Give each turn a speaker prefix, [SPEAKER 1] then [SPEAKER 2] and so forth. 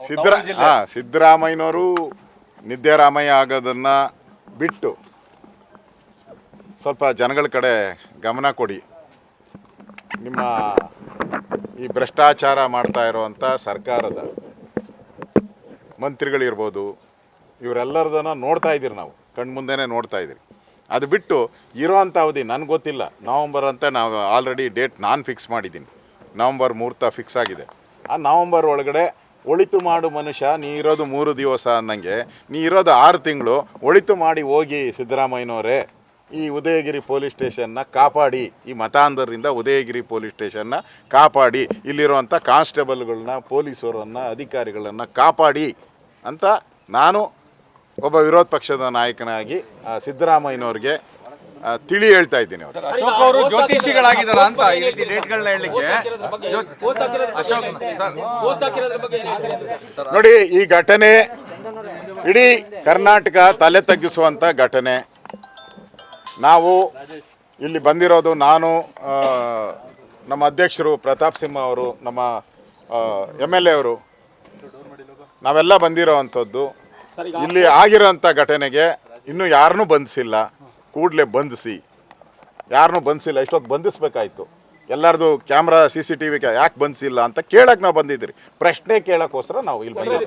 [SPEAKER 1] ಸಿದ್ದರ ಹಾಂ ಸಿದ್ದರಾಮಯ್ಯನವರು ನಿದ್ದೆರಾಮಯ್ಯ ಆಗೋದನ್ನು ಬಿಟ್ಟು ಸ್ವಲ್ಪ ಜನಗಳ ಕಡೆ ಗಮನ ಕೊಡಿ. ನಿಮ್ಮ ಈ ಭ್ರಷ್ಟಾಚಾರ ಮಾಡ್ತಾ ಇರುವಂಥ ಸರ್ಕಾರದ ಮಂತ್ರಿಗಳಿರ್ಬೋದು ಇವರೆಲ್ಲರದನ್ನ ನೋಡ್ತಾ ಇದ್ದೀರಿ ನಾವು ಕಣ್ಮುಂದೆನೇ ನೋಡ್ತಾ ಇದ್ದೀರಿ. ಅದು ಬಿಟ್ಟು ಇರೋವಂಥ ಅವಧಿ ನನಗೆ ಗೊತ್ತಿಲ್ಲ. ನವಂಬರ್ ಅಂತ ನಾವು ಆಲ್ರೆಡಿ ಡೇಟ್ ನಾನು ಫಿಕ್ಸ್ ಮಾಡಿದ್ದೀನಿ. ನವಂಬರ್ ಮುಹೂರ್ತ ಫಿಕ್ಸ್ ಆಗಿದೆ. ಆ ನವಂಬರ್ ಒಳಗಡೆ ಒಳಿತು ಮಾಡು ಮನುಷ್ಯ, ನೀ ಇರೋದು ಮೂರು ದಿವಸ ಅನ್ನಂಗೆ. ನೀ ಇರೋದು ಆರು ತಿಂಗಳು, ಒಳಿತು ಮಾಡಿ ಹೋಗಿ ಸಿದ್ದರಾಮಯ್ಯನವರೇ, ಈ ಉದಯಗಿರಿ ಪೊಲೀಸ್ ಸ್ಟೇಷನ್ನ ಕಾಪಾಡಿ, ಈ ಮತಾಂಧರಿಂದ ಉದಯಗಿರಿ ಪೊಲೀಸ್ ಸ್ಟೇಷನ್ನ ಕಾಪಾಡಿ, ಇಲ್ಲಿರುವಂಥ ಕಾನ್ಸ್ಟೇಬಲ್ಗಳನ್ನ, ಪೊಲೀಸರನ್ನು, ಅಧಿಕಾರಿಗಳನ್ನು ಕಾಪಾಡಿ ಅಂತ ನಾನು ಒಬ್ಬ ವಿರೋಧ ಪಕ್ಷದ ನಾಯಕನಾಗಿ ಸಿದ್ದರಾಮಯ್ಯನವ್ರಿಗೆ ತಿಳಿ ಹೇಳ್ತಾ ಇದ್ದೀನಿ ಅವರು
[SPEAKER 2] ಅಶೋಕ್ ಅವರು ಜ್ಯೋತಿಷಿಗಳಾಗಿದ್ದಾರ ಅಂತ ಈ ರೀತಿ ಡೇಟ್ಗಳನ್ನ ಹೇಳಲಿಕ್ಕೆ. ಅಶೋಕ್ ಸರ್.
[SPEAKER 1] ನೋಡಿ ಈ ಘಟನೆ ಇಡೀ ಕರ್ನಾಟಕ ತಲೆ ತಗ್ಗಿಸುವಂಥ ಘಟನೆ. ನಾವು ಇಲ್ಲಿ ಬಂದಿರೋದು ನಾನು ನಮ್ಮ ಅಧ್ಯಕ್ಷರು ಪ್ರತಾಪ್ ಸಿಂಹ ಅವರು ನಮ್ಮ ಎಂ ಎಲ್ ಎ ಅವರು. ನಾವೆಲ್ಲ ಬಂದಿರೋ ಅಂಥದ್ದು. ಇಲ್ಲಿ ಆಗಿರೋಂಥ ಘಟನೆಗೆ ಇನ್ನೂ ಯಾರನ್ನೂ ಬಂಧಿಸಿಲ್ಲ. ಕೂಡಲೇ ಬಂಧಿಸಿ ಯಾರನ್ನೂ ಬಂಧಿಸಿಲ್ಲ ಇಷ್ಟೊತ್ತು ಬಂಧಿಸ್ಬೇಕಾಯ್ತು ಎಲ್ಲರದು ಕ್ಯಾಮ್ರಾ ಸಿ ಸಿ ಟಿ ಯಾಕೆ ಬಂಧಿಸಿಲ್ಲ ಅಂತ ಕೇಳಕ್ ನಾವು ಬಂದಿದ್ದೀರಿ ಪ್ರಶ್ನೆ ಕೇಳೋಕ್ಕೋಸ್ಕರ ನಾವು ಇಲ್ಲಿ ಬಂದಿದ್ದೀವಿ